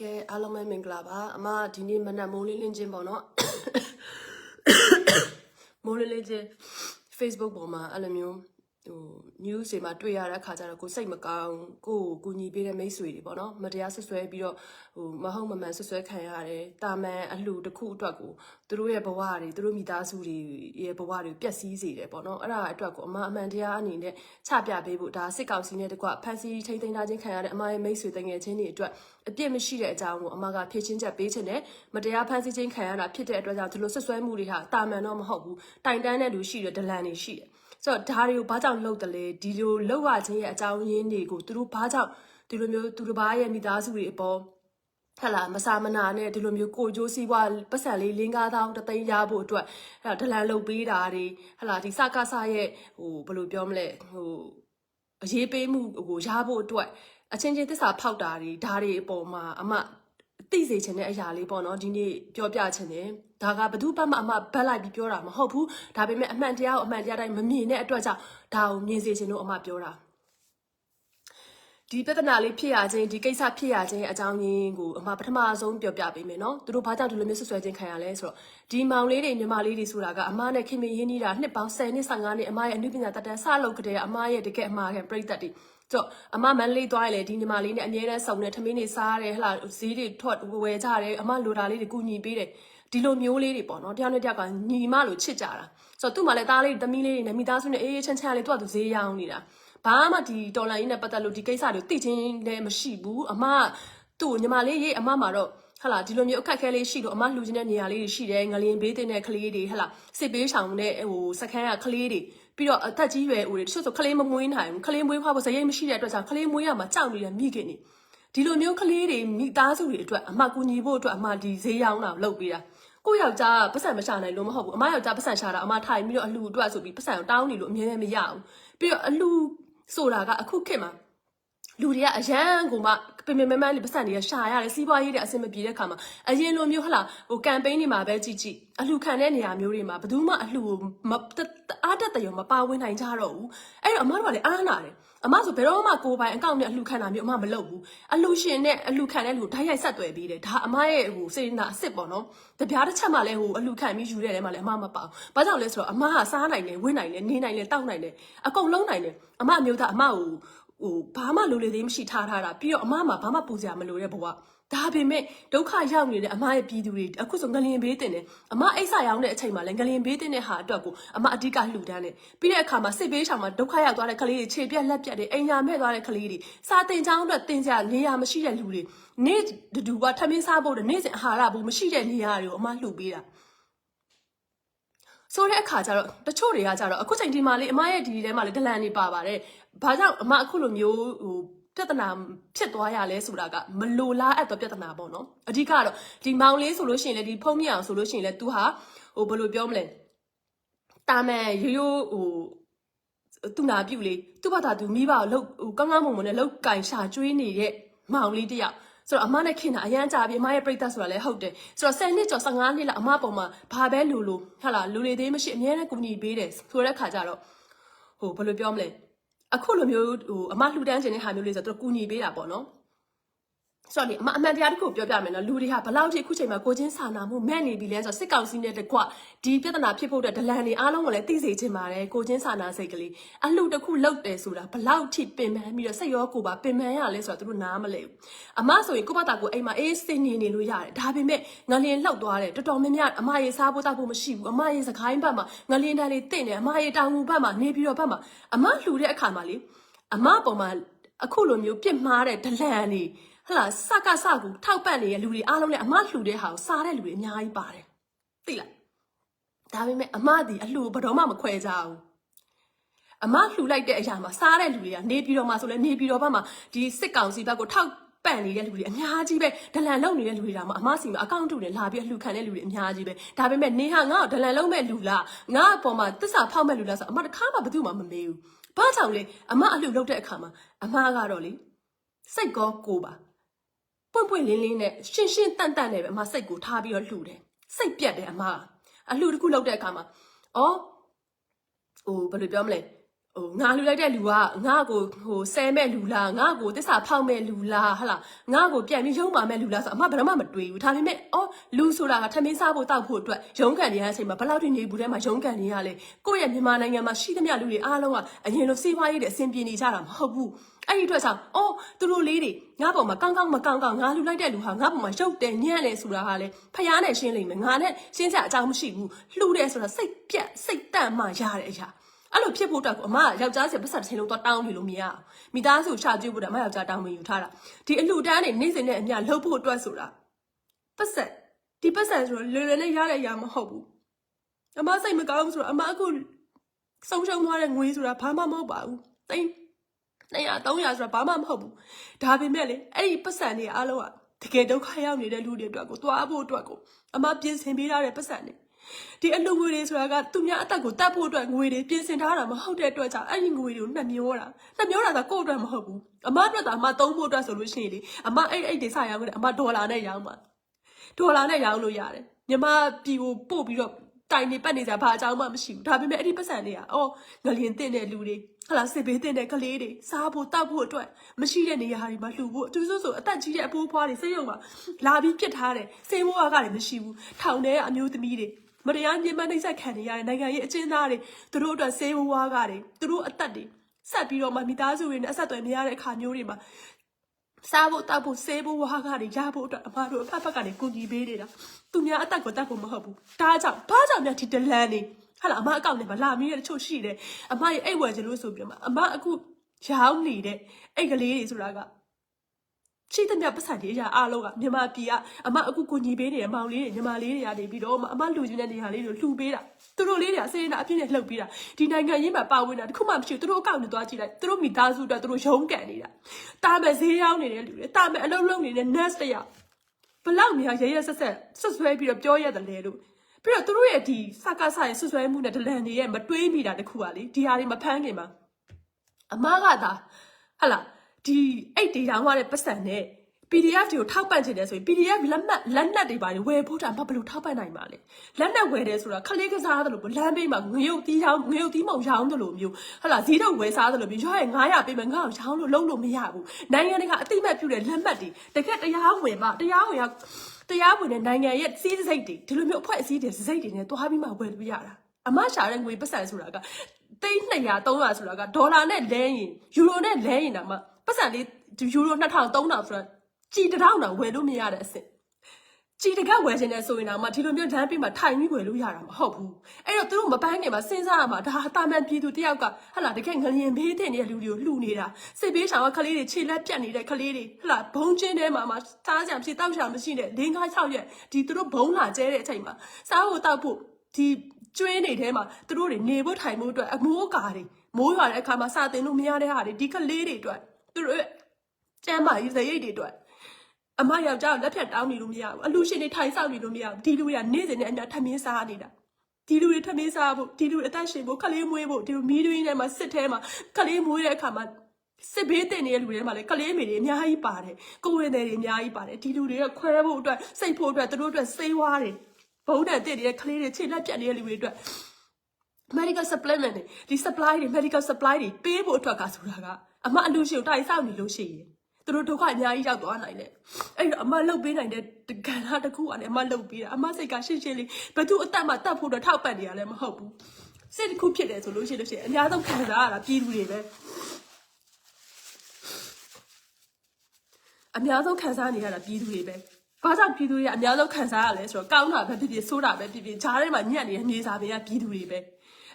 ကဲအားလုံးပဲမင်္ဂလာပါအမဒီနေ့မနက်မိုးလင်းလင်းချင်းပေါ့နော်မိုးလင်းလင်းချင်း Facebook ပေါ်မှာအဲ့လိုမျိုး ဟို news တွေမှာတွေ့ရတဲ့အခါကျတော့ကိုစိတ်မကောင်းကိုကိုကူညီပေးတဲ့မိတ်ဆွေတွေပေါ့နော်မတရားဆွဆွဲပြီးတော့ဟိုမဟုတ်မမှန်ဆွဆွဲခံရတယ်တာမန်အလှတစ်ခုအတွက်ကိုသူတို့ရဲ့ဘဝတွေသူတို့မိသားစုတွေရဲ့ဘဝတွေပျက်စီးစေတယ်ပေါ့နော်အဲ့ဒါအတွက်ကိုအမအမှန်တရားအနေနဲ့ချပြပေးဖို့ဒါစစ်ကောင်စီနဲ့တကွဖန်စီထိမ့်သိမ်းထားခြင်းခံရတဲ့အမရဲ့မိတ်ဆွေတငယ်ချင်းတွေအတွက်အပြစ်မရှိတဲ့အကြောင်းကိုအမကဖြည့်ချင်းချက်ပေးချင်တယ်မတရားဖန်စီခြင်းခံရတာဖြစ်တဲ့အတွက်ကြောင့်ဒီလိုဆွဆွဲမှုတွေဟာတာမန်တော့မဟုတ်ဘူးတိုင်တန်းတဲ့လူရှိတယ်ဒလန်တွေရှိတယ် ဆိုတော့ဒါတွေကိုဘာကြောင့်လုပ်တယ်လဲဒီလိုလုပ်ရခြင်းရဲ့အကြောင်းရင်းတွေကိုသူတို့ဘာကြောင့်ဒီလိုမျိုးသူတစ်ပါးရဲ့မိသားစုတွေအပေါ်ဟလာမစာမနာနဲ့ဒီလိုမျိုးကိုကြိုးစည်းပွားပတ်စံလေးလင်းကားတောင်းတသိန်းရဖို့အတွက်ဟလာဒလန်လုပ်ပေးတာတွေဟလာဒီစကားဆရဲ့ဟိုဘယ်လိုပြောမလဲဟိုအရေးပေးမှုဟိုရဖို့အတွက်အချင်းချင်းသစ္စာဖောက်တာတွေဒါတွေအပေါ်မှာအမ သိစေချင်တဲ့အရာလေးပေါ့နော်ဒီနေ့ပြောပြချင်တယ်ဒါကဘသူဘက်မှအမဘက်လိုက်ပြီးပြောတာမဟုတ်ဘူးဒါပေမဲ့အမှန်တရားကိုအမှန်တရားတိုင်းမမြင်တဲ့အတွက်ကြောင့်ဒါကိုမြင်စေချင်လို့အမပြောတာဒီပြဿနာလေးဖြစ်ရခြင်းဒီကိစ္စဖြစ်ရခြင်းအကြောင်းရင်းကိုအမပထမဆုံးပြောပြပေးမယ်နော်သူတို့ဘာကြောင့်ဒီလိုမျိုးဆွဆွဲခြင်းခံရလဲဆိုတော့ဒီမောင်လေးတွေညီမလေးတွေဆိုတာကအမနဲ့ခင်မင်းရင်းနေတာနှစ်ပေါင်း10နှစ်15နှစ်အမရဲ့အနုပညာတတ်တန်းစလုပ်ကြတဲ့အမရဲ့တကယ်အမခံပြိတ္တတွေ ဆိုတော့အမမန်လေးသွားရလေဒီညီမလေးနဲ့အမြဲတမ်းစုံနေထမင်းတွေစားရတယ်ဟလာဈေးတွေထွက်ဝယ်ကြတယ်အမလိုတာလေးတွေကူညီပေးတယ်ဒီလိုမျိုးလေးတွေပေါ့နော်တယောက်နဲ့တယောက်ကညီမလိုချစ်ကြတာဆိုတော့သူ့မှာလည်းသားလေးသမီးလေးတွေနဲ့မိသားစုနဲ့အေးအေးချမ်းချမ်းလေးသူ့ကသူဈေးရောင်းနေတာဘာမှဒီတော်လိုင်းကြီးနဲ့ပတ်သက်လို့ဒီကိစ္စတွေသိချင်းလည်းမရှိဘူးအမသူ့ညီမလေးရေးအမမှာတော့ဟလာဒီလိုမျိုးအခက်အခဲလေးရှိလို့အမလှူချင်တဲ့နေရာလေးတွေရှိတယ်ငလင်ဘေးတင်တဲ့ကလေးတွေဟလာစစ်ပေးဆောင်တဲ့ဟိုစခန်းကကလေးတွေ ပြီးတော့အသက်ကြီးရွယ်ဦးတွေတချို့ဆိုကလေးမမွေးနိုင်ဘူးကလေးမွေးဖွားဖို့စရိတ်မရှိတဲ့အတွက်ကြောင့်ကလေးမွေးရမှာကြောက်နေတဲ့မိခင်တွေဒီလိုမျိုးကလေးတွေမိသားစုတွေအတွက်အမကူညီဖို့အတွက်အမဒီဈေးရောင်းတာလုပ်ပေးတာကိုယောက်ျားပတ်စံမရှာနိုင်လို့မဟုတ်ဘူးအမယောက်ျားပတ်စံရှာတာအမထိုင်ပြီးတော့အလှအတွက်ဆိုပြီးပတ်စံကိုတောင်းနေလို့အမြဲတမ်းမရဘူးပြီးတော့အလှဆိုတာကအခုခေတ်မှာ လူတွေကအရန်ကိုမှပင်ပင်မမန်းလေးပတ်စံတွေကရှာရတယ်စီးပွားရေးတွေအဆင်မပြေတဲ့ခါမှာအရင်လိုမျိုးဟလာဟိုကမ်ပိန်းတွေမှာပဲကြည့်ကြည့်အလှခံတဲ့နေရာမျိုးတွေမှာဘယ်သူမှအလှကိုမအားတက်တရောမပါဝင်နိုင်ကြတော့ဘူးအဲ့တော့အမတို့ကလည်းအားနာတယ်အမဆိုဘယ်တော့မှကိုယ်ပိုင်အကောင့်နဲ့အလှခံတာမျိုးအမမလုပ်ဘူးအလှရှင်နဲ့အလှခံတဲ့လူဓာတ်ရိုက်ဆက်သွယ်ပေးတယ်ဒါအမရဲ့ဟိုစေနာအစ်စ်ပေါ့နော်တပြားတစ်ချက်မှလည်းဟိုအလှခံပြီးယူတဲ့ထဲမှာလည်းအမမပါဘူးဘာကြောင့်လဲဆိုတော့အမကစားနိုင်တယ်ဝင့်နိုင်တယ်နေနိုင်တယ်တောက်နိုင်တယ်အကုန်လုံးနိုင်တယ်အမအမျိုးသားအမကို ဟိုဘာမှလိုလေသေးမရှိထားထားတာပြီးတော့အမမှာဘာမှပူစရာမလိုတဲ့ဘဝဒါပေမဲ့ဒုက္ခရောက်နေတဲ့အမရဲ့ပြည်သူတွေအခုဆိုငလျင်ဘေးတင်တယ်အမအိတ်ဆာရောက်တဲ့အချိန်မှာလည်းငလျင်ဘေးတင်တဲ့ဟာအတွက်ကိုအမအဓိကလှူဒန်းတယ်ပြီးတဲ့အခါမှာစစ်ဘေးရှောင်မှာဒုက္ခရောက်သွားတဲ့ကလေးတွေခြေပြက်လက်ပြက်တွေအိမ်ညာမဲ့သွားတဲ့ကလေးတွေစာတင်ချောင်းအတွက်တင်ကြနေရာမရှိတဲ့လူတွေနေ့တူကထမင်းစားဖို့တဲ့နေ့စဉ်အာဟာရဘူးမရှိတဲ့နေရာတွေကိုအမလှူပေးတာဆိုတဲ့အခါကျတော့တချို့တွေကကြတော့အခုချိန်ဒီမှာလေအမရဲ့ဒီထဲမှာလေဒလန်နေပါပါတယ်။ ဘာကြောင့်အမအခုလိုမျိုးဟိုပြဿနာဖြစ်သွားရလဲဆိုတာကမလိုလားအပ်တော့ပြဿနာပေါ့နော်။အဓိကတော့ဒီမောင်လေးဆိုလို့ရှိရင်လေဒီဖုံးမြအောင်ဆိုလို့ရှိရင်လေ तू ဟာဟိုဘယ်လိုပြောမလဲ။တာမန်ရိုးရိုးဟိုသူနာပြုတ်လေသူ့ဘာသာသူမိဘကိုလှုပ်ဟိုကောင်းကောင်းမွန်မွန်နဲ့လှုပ်ကင်ရှာကျွေးနေတဲ့မောင်လေးတယောက်ဆိုတော့အမနဲ့ခင်တာအရန်ကြပြီအမရဲ့ပြိတ္တဆိုတာလည်းဟုတ်တယ်ဆိုတော့10နှစ်ကျော်15နှစ်လောက်အမပုံမှာဘာပဲလူလူဟာလာလူလေသေးမရှိအများနဲ့ကူညီပေးတယ်ဆိုတဲ့ခါကျတော့ဟိုဘယ်လိုပြောမလဲ အခုလိုမျိုးဟိုအမလှူဒန်းခြင်းတဲ့ဟာမျိုးလေးဆိုတော့သူကူညီပေးတာပေါ့နော် ဆိုတော့ဒီအမအမှန်တရားတစ်ခုပြောပြမယ်နော်လူတွေဟာဘလောက်ထိအခုချိန်မှာကိုချင်းစာနာမှုမဲ့နေပြီလဲဆိုတော့စစ်ကောင်စီနဲ့တကွဒီပြဿနာဖြစ်ဖို့တဲ့ဒလန်တွေအားလုံးကိုလည်းသိစေချင်ပါတယ်ကိုချင်းစာနာစိတ်ကလေးအလှတစ်ခုလောက်တယ်ဆိုတာဘလောက်ထိပင်ပန်းပြီးတော့စိတ်ရောကိုယ်ပါပင်ပန်းရလဲဆိုတော့သူတို့နားမလဲဘူးအမဆိုရင်ကိုယ့်ဘာသာကိုအိမ်မှာအေးစင်နေနေလို့ရတယ်ဒါပေမဲ့ငလျင်လောက်သွားတယ်တော်တော်များများအမရေစားဖို့တောက်ဖို့မရှိဘူးအမရေစကိုင်းဘက်မှာငလျင်တန်းလေးတင့်တယ်အမရေတောင်ငူဘက်မှာနေပြီးတော့ဘက်မှာအမလှူတဲ့အခါမှာလေအမပုံမှာအခုလိုမျိုးပြစ်မှားတဲ့ဒလန်တွေ ဟလာစကစကူထောက်ပံ့နေတဲ့လူတွေအားလုံးလည်းအမလှူတဲ့ဟာကိုစားတဲ့လူတွေအများကြီးပါတယ်သိလားဒါပေမဲ့အမဒီအလှဘယ်တော့မှမခွဲကြဘူးအမလှူလိုက်တဲ့အရာမှာစားတဲ့လူတွေကနေပြည်တော်မှာဆိုလဲနေပြည်တော်ဘက်မှာဒီစစ်ကောင်စီဘက်ကိုထောက်ပံ့နေတဲ့လူတွေအများကြီးပဲဒလန်လုံနေတဲ့လူတွေဒါမှအမစီမှာအကောင့်တူနဲ့လာပြီးအလှူခံတဲ့လူတွေအများကြီးပဲဒါပေမဲ့နေဟာငါ့ကိုဒလန်လုံမဲ့လူလားငါ့အပေါ်မှာတစ္ဆာဖောက်မဲ့လူလားဆိုအမတခါမှဘယ်သူမှမမေးဘူးဘာကြောင့်လဲအမအလှလုပ်တဲ့အခါမှာအမကတော့လေစိတ်ကောကိုပါ ပွင့်ပွင့်လင်းလင်းနဲ့ရှင်းရှင်းတန့်တန့်နဲ့ပဲအမစိတ်ကိုထားပြီးတော့လှူတယ်စိတ်ပြတ်တယ်အမအလှတစ်ခုလုပ်တဲ့အခါမှာအော်ဟိုဘယ်လိုပြောမလဲ ဟိုငါလူလိုက်တဲ့လူကငါ့ကိုဟိုဆဲမဲ့လူလားငါ့ကိုတစ္ဆာဖောက်မဲ့လူလားဟဟလားငါ့ကိုပြန်ပြီးရုံမာမဲ့လူလားဆိုအမဘယ်တော့မှမတွေးဘူးဒါပေမဲ့အော်လူဆိုတာကထမင်းစားဖို့တောက်ဖို့အတွက်ရုံးကန်နေရတဲ့အချိန်မှာဘယ်လောက်ထိနေဘူးထဲမှာရုံးကန်နေရလဲကိုယ့်ရဲ့မြန်မာနိုင်ငံမှာရှိသမျှလူတွေအားလုံးကအရင်လိုစေးပွားရေးတွေအဆင်ပြေနေကြတာမဟုတ်ဘူးအဲ့ဒီအတွက်ကြောင့်အော်သူတို့လေးတွေငါ့ပေါ်မှာကောင်းကောင်းမကောင်းကောင်းငါလူလိုက်တဲ့လူဟာငါ့ပေါ်မှာရုပ်တယ်ညံ့တယ်ဆိုတာဟာလေဖျားနဲ့ရှင်းလိမ့်မယ်ငါနဲ့ရှင်းစရာအကြောင်းမရှိဘူးလှူတယ်ဆိုတာစိတ်ပြက်စိတ်တန့်မှရတဲ့အရာ အဲ့လိုဖြစ်ဖို့အတွက်ကိုအမကယောက်ျားစီပတ်စံတစ်ချိန်လုံးတော့တောင်းနေလို့မရအောင်မိသားစုချကျွေးဖို့တော့အမယောက်ျားတောင်းမယူထားတာဒီအလှူဒန်းနေနေ့စဉ်နဲ့အမျှလှုပ်ဖို့အတွက်ဆိုတာပတ်စံဒီပတ်စံဆိုတော့လွယ်လွယ်နဲ့ရတဲ့အရာမဟုတ်ဘူးအမစိတ်မကောင်းဘူးဆိုတော့အမအခုဆုံးရှုံးသွားတဲ့ငွေဆိုတာဘာမှမဟုတ်ပါဘူးတိတ်200 300ဆိုတာဘာမှမဟုတ်ဘူးဒါပေမဲ့လေအဲ့ဒီပတ်စံတွေအားလုံးကတကယ်ဒုက္ခရောက်နေတဲ့လူတွေအတွက်ကိုသွားဖို့အတွက်ကိုအမပြင်ဆင်ပေးထားတဲ့ပတ်စံတွေ ဒီအလူငွေတွေဆိုတာကသူများအသက်ကိုတတ်ဖို့အတွက်ငွေတွေပြင်ဆင်ထားတာမဟုတ်တဲ့အတွက်ကြောင့်အဲ့ဒီငွေတွေကိုနှမျောတာနှမျောတာကကိုယ့်အတွက်မဟုတ်ဘူးအမအတွက်သာအမသုံးဖို့အတွက်ဆိုလို့ရှိရင်လေအမအဲ့အဲ့ဒီစရောင်းတယ်အမဒေါ်လာနဲ့ရောင်းပါဒေါ်လာနဲ့ရောင်းလို့ရတယ်ညီမပြည်ကိုပို့ပြီးတော့တိုင်နေပတ်နေကြဘာအကြောင်းမှမရှိဘူးဒါပေမဲ့အဲ့ဒီပတ်စံတွေကအော်ငလျင်တင်တဲ့လူတွေဟလာစစ်ဘေးတင်တဲ့ကလေးတွေစားဖို့တောက်ဖို့အတွက်မရှိတဲ့နေရာတွေမှာလှူဖို့အတူတူဆိုအသက်ကြီးတဲ့အဖိုးဖွားတွေစိတ်ယုံမှာလာပြီးပြစ်ထားတယ်စေဘွားကလည်းမရှိဘူးထောင်ထဲကအမျိုးသမီးတွေ မတရားညှဉ်းပန်းနှိပ်စက်ခံနေရတဲ့နိုင်ငံရေးအကျဉ်းသားတွေသူတို့အတွက်ဆေးဝါးကားတွေသူတို့အသက်တွေဆက်ပြီးတော့မှမိသားစုတွေနဲ့အဆက်အသွယ်မရတဲ့အခါမျိုးတွေမှာစားဖို့တောက်ဖို့ဆေးဖို့ဝါးကားတွေရဖို့အတွက်အမတို့အဖက်ဖက်ကနေကူညီပေးနေတာသူများအသက်ကိုတတ်ဖို့မဟုတ်ဘူးဒါကြောင့်ဘာကြောင့်များဒီဒလန်နေဟာလာအမအကောင့်ထဲမှာလာမီးတဲ့တချို့ရှိတယ်အမရဲ့အိတ်ဝယ်ချင်လို့ဆိုပြီးတော့မှအမအခုရောင်းနေတဲ့အိတ်ကလေးတွေဆိုတာက ရှိသမျှပတ်စံတွေအရာအားလုံးကမြန်မာပြည်ကအမအခုကိုညီပေးနေတဲ့မောင်လေးတွေညီမလေးတွေကနေပြီးတော့မှအမလူချင်းတဲ့နေရာလေးတွေလှူပေးတာသူတို့လေးတွေကစေနာအပြည့်နဲ့လှုပ်ပေးတာဒီနိုင်ငံရေးမှာပါဝင်တာတခုမှမရှိဘူးသူတို့အကောင့်တွေသွားကြည့်လိုက်သူတို့မိသားစုအတွက်သူတို့ရုန်းကန်နေတာတာမဲ့ဈေးရောက်နေတဲ့လူတွေတာမဲ့အလုံးလုံးနေတဲ့ nurse တယောက်ဘလောက်များရရဆက်ဆက်ဆွဆွဲပြီးတော့ပြောရတယ်လေလို့ပြီးတော့သူတို့ရဲ့ဒီစကားဆရဲ့ဆွဆွဲမှုနဲ့ဒလန်တွေရဲ့မတွေးမိတာတခုပါလေဒီဟာတွေမဖမ်းခင်မှာအမကသာဟလာ ဒီအိတ်တေရောင်းရတဲ့ပတ်စံနဲ့ PDF တွေကိုထောက်ပံ့ချင်တယ်ဆိုရင် PDF လက်မှတ်လက်နက်တွေပါလေဝယ်ဖို့တာမဘယ်လို့ထောက်ပံ့နိုင်ပါလဲလက်နက်ဝယ်တယ်ဆိုတာခလေးကစားတယ်လို့လမ်းဘေးမှာငရုတ်တီးရောင်းငရုတ်တီးမောင်ရောင်းတယ်လို့မျိုးဟလာဈေးတော့ဝယ်စားတယ်လို့မျိုးရွာရဲ့900ပေးမယ်ငါ့ကိုရောင်းလို့လုံးလို့မရဘူးနိုင်ငံတကာအတိမတ်ပြုတဲ့လက်မှတ်တွေတကယ်တရားဝင်ပါတရားဝင်ရတရားဝင်တဲ့နိုင်ငံရဲ့စီးစိတ်တွေဒီလိုမျိုးအဖွဲ့အစည်းတွေစိတ်တွေနဲ့တွားပြီးမှဝယ်လို့ရတာအမရှာတဲ့ငွေပတ်စံဆိုတာကသိန်း200 300ဆိုတာကဒေါ်လာနဲ့လဲရင်ယူရိုနဲ့လဲရင်တော့မှ ပတ်စံလေးယူရို2000 3000ဆိုတာကြည်တောင်းတော့ဝယ်လို့မရတဲ့အစ်စ်ကြည်တကဝယ်ခြင်းနဲ့ဆိုရင်တော့မှဒီလိုမျိုးလမ်းပေးမှာထိုင်ပြီးဝယ်လို့ရတာမဟုတ်ဘူးအဲ့တော့သူတို့မပန်းခင်မှာစဉ်းစားရမှာဒါဟာတာမန်ပြည်သူတယောက်ကဟလာတကယ်ငလျင်ဘေးတဲ့နေတဲ့လူတွေကိုလှူနေတာစစ်ဘေးဆောင်ကကလေးတွေခြေလက်ပြတ်နေတဲ့ကလေးတွေဟလာဘုံချင်းထဲမှာမှစားကြဖြစ်တောက်ချာမရှိတဲ့၄၅6ရက်ဒီသူတို့ဘုံလာကျဲတဲ့အချိန်မှာစားဖို့တောက်ဖို့ဒီကျွေးနေထဲမှာသူတို့တွေနေဖို့ထိုင်ဖို့အတွက်အမိုးအကာတွေမိုးရွာတဲ့အခါမှာစာတင်လို့မရတဲ့ဟာတွေဒီကလေးတွေအတွက် သူတို့ရဲ့ကျမ်းမာရေးစရိတ်တွေအတွက်အမယောက်ျားကိုလက်ဖြတ်တောင်းနေလို့မရဘူးအလူရှင်တွေထိုင်ဆောင်နေလို့မရဘူးဒီလူတွေကနေ့စဉ်နဲ့အများထမင်းစားနေတာဒီလူတွေထမင်းစားဖို့ဒီလူတွေအသက်ရှင်ဖို့ခလေးမွေးဖို့ဒီလိုမီးတွင်းထဲမှာစစ်ထဲမှာခလေးမွေးတဲ့အခါမှာစစ်ဘေးတင်နေတဲ့လူတွေထဲမှာလေခလေးမေတွေအများကြီးပါတယ်ကိုယ်ဝင်တွေအများကြီးပါတယ်ဒီလူတွေကခွဲဖို့အတွက်စိတ်ဖို့အတွက်သူတို့အတွက်စေးဝါးတယ်ဘုံနဲ့တင့်နေတဲ့ခလေးတွေခြေလက်ပြတ်နေတဲ့လူတွေအတွက် medical supplement တွေဒီ supply တွေ medical supply တွေပေးဖို့အတွက်ကဆိုတာက အမအလူရှင်ကိုတိုင်ဆောင်နေလို့ရှိရင်သူတို့ဒုက္ခအများကြီးရောက်သွားနိုင်တယ်အဲ့တော့အမလှုပ်ပေးနိုင်တဲ့ကဏ္ဍတစ်ခုကနေအမလှုပ်ပေးတာအမစိတ်ကရှင်းရှင်းလေးဘသူအသက်မှတတ်ဖို့တော့ထောက်ပံ့နေရလဲမဟုတ်ဘူးစိတ်တစ်ခုဖြစ်တယ်ဆိုလို့ရှိလို့ရှိရင်အများဆုံးခံစားရတာပြည်သူတွေပဲအများဆုံးခံစားနေရတာပြည်သူတွေပဲဘာကြောင့်ပြည်သူတွေကအများဆုံးခံစားရလဲဆိုတော့ကောင်းတာပဲဖြစ်ဖြစ်ဆိုးတာပဲဖြစ်ဖြစ်ဂျားထဲမှာညံ့နေတဲ့မြေစာပင်ကပြည်သူတွေပဲ